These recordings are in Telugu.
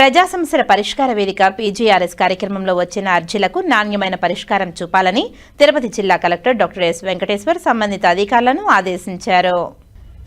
ప్రజా సమస్యల పరిష్కార వేదిక పీజీఆర్ఎస్ కార్యక్రమంలో వచ్చిన అర్జీలకు నాణ్యమైన పరిష్కారం చూపాలని తిరుపతి జిల్లా కలెక్టర్ డాక్టర్ ఎస్ వెంకటేశ్వర్ సంబంధిత అధికారులను ఆదేశించారు.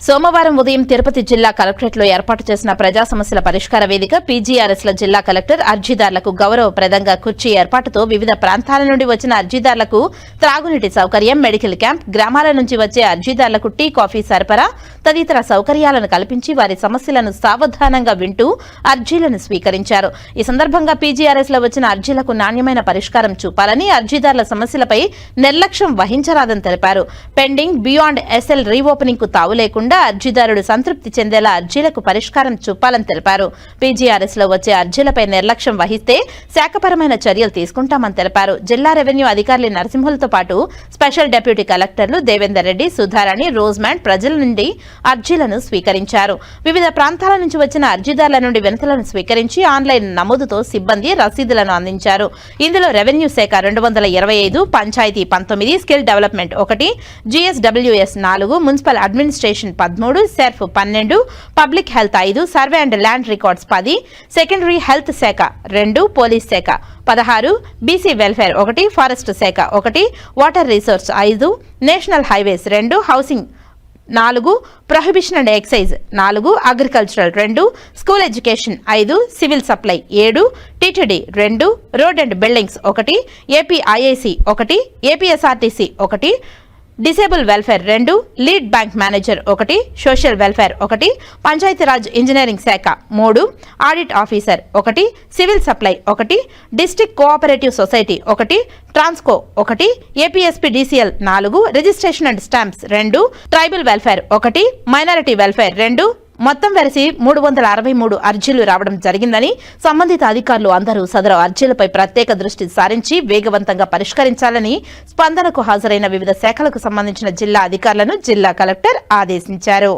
సోమవారం ఉదయం తిరుపతి జిల్లా కలెక్టరేట్లో ఏర్పాటు చేసిన ప్రజా సమస్యల పరిష్కార వేదిక పీజీఆర్ఎస్ల జిల్లా కలెక్టర్ అర్జీదారులకు గౌరవప్రదంగా కుర్చీ ఏర్పాటుతో వివిధ ప్రాంతాల నుండి వచ్చిన అర్జీదారులకు త్రాగునీటి సౌకర్యం మెడికల్ క్యాంప్ గ్రామాల నుంచి వచ్చే అర్జీదారులకు టీ కాఫీ సరఫరా తదితర సౌకర్యాలను కల్పించి వారి సమస్యలను సావధానంగా వింటూ అర్జీలను స్వీకరించారు. ఈ సందర్భంగా పీజీఆర్ఎస్లో వచ్చిన అర్జీలకు నాణ్యమైన పరిష్కారం చూపాలని అర్జీదారుల సమస్యలపై నిర్లక్ష్యం వహించరాదని తెలిపారు. పెండింగ్ బియాండ్ ఎస్ఎల్ రీఓపెనింగ్కు తావు లేకుండా అర్జీదారుడు సంతృప్తి చెందేలా అర్జీలకు పరిష్కారం చూపాలని తెలిపారు. పీజీఆర్ఎస్లో వచ్చే అర్జీలపై నిర్లక్ష్యం వహిస్తే శాఖపరమైన చర్యలు తీసుకుంటామని తెలిపారు. జిల్లా రెవెన్యూ అధికారులు నరసింహులతో పాటు స్పెషల్ డెప్యూటీ కలెక్టర్లు దేవేందర్ రెడ్డి సుధారాణి రోజ్మాండ్ ప్రజల నుండి అర్జీలను స్వీకరించారు. వివిధ ప్రాంతాల నుంచి వచ్చిన అర్జీదారుల నుండి వినతులను స్వీకరించి ఆన్లైన్ నమోదుతో సిబ్బంది రసీదులను అందించారు. ఇందులో రెవెన్యూ శాఖ రెండు వందల ఇరవై ఐదు పంచాయతీ పంతొమ్మిది స్కిల్ డెవలప్మెంట్ ఒకటి జిఎస్డబ్ల్యూఎస్ నాలుగు మున్సిపల్ అడ్మినిస్ట్రేషన్ పదమూడు సెర్ఫ్ పన్నెండు పబ్లిక్ హెల్త్ ఐదు సర్వే అండ్ ల్యాండ్ రికార్డ్స్ పది సెకండరీ హెల్త్ శాఖ రెండు పోలీస్ శాఖ పదహారు బీసీ వెల్ఫేర్ ఒకటి ఫారెస్ట్ శాఖ ఒకటి వాటర్ రిసోర్స్ ఐదు నేషనల్ హైవేస్ రెండు హౌసింగ్ నాలుగు ప్రొహిబిషన్ అండ్ ఎక్సైజ్ నాలుగు అగ్రికల్చరల్ రెండు స్కూల్ ఎడ్యుకేషన్ ఐదు సివిల్ సప్లై ఏడు టీటీడీ రెండు రోడ్ అండ్ బిల్డింగ్స్ ఒకటి ఏపీఐఐసి ఒకటి ఏపీఎస్ఆర్టీసీ ఒకటి డిసేబుల్ వెల్ఫేర్ రెండు లీడ్ బ్యాంక్ మేనేజర్ ఒకటి సోషల్ వెల్ఫేర్ ఒకటి పంచాయతీరాజ్ ఇంజనీరింగ్ శాఖ మూడు ఆడిట్ ఆఫీసర్ ఒకటి సివిల్ సప్లై ఒకటి డిస్టిక్ కోఆపరేటివ్ సొసైటీ ఒకటి ట్రాన్స్కో ఒకటి ఏపీఎస్పీ డీసీఎల్ నాలుగు రిజిస్ట్రేషన్ అండ్ స్టాంప్స్ రెండు ట్రైబల్ వెల్ఫేర్ ఒకటి మైనారిటీ వెల్ఫేర్ రెండు మొత్తం వెరసి మూడు వందల అరవై మూడు అర్జీలు రావడం జరిగిందని సంబంధిత అధికారులు అందరూ సదరు అర్జీలపై ప్రత్యేక దృష్టి సారించి వేగవంతంగా పరిష్కరించాలని స్పందనకు హాజరైన వివిధ శాఖలకు సంబంధించిన జిల్లా అధికారులను జిల్లా కలెక్టర్ ఆదేశించారు.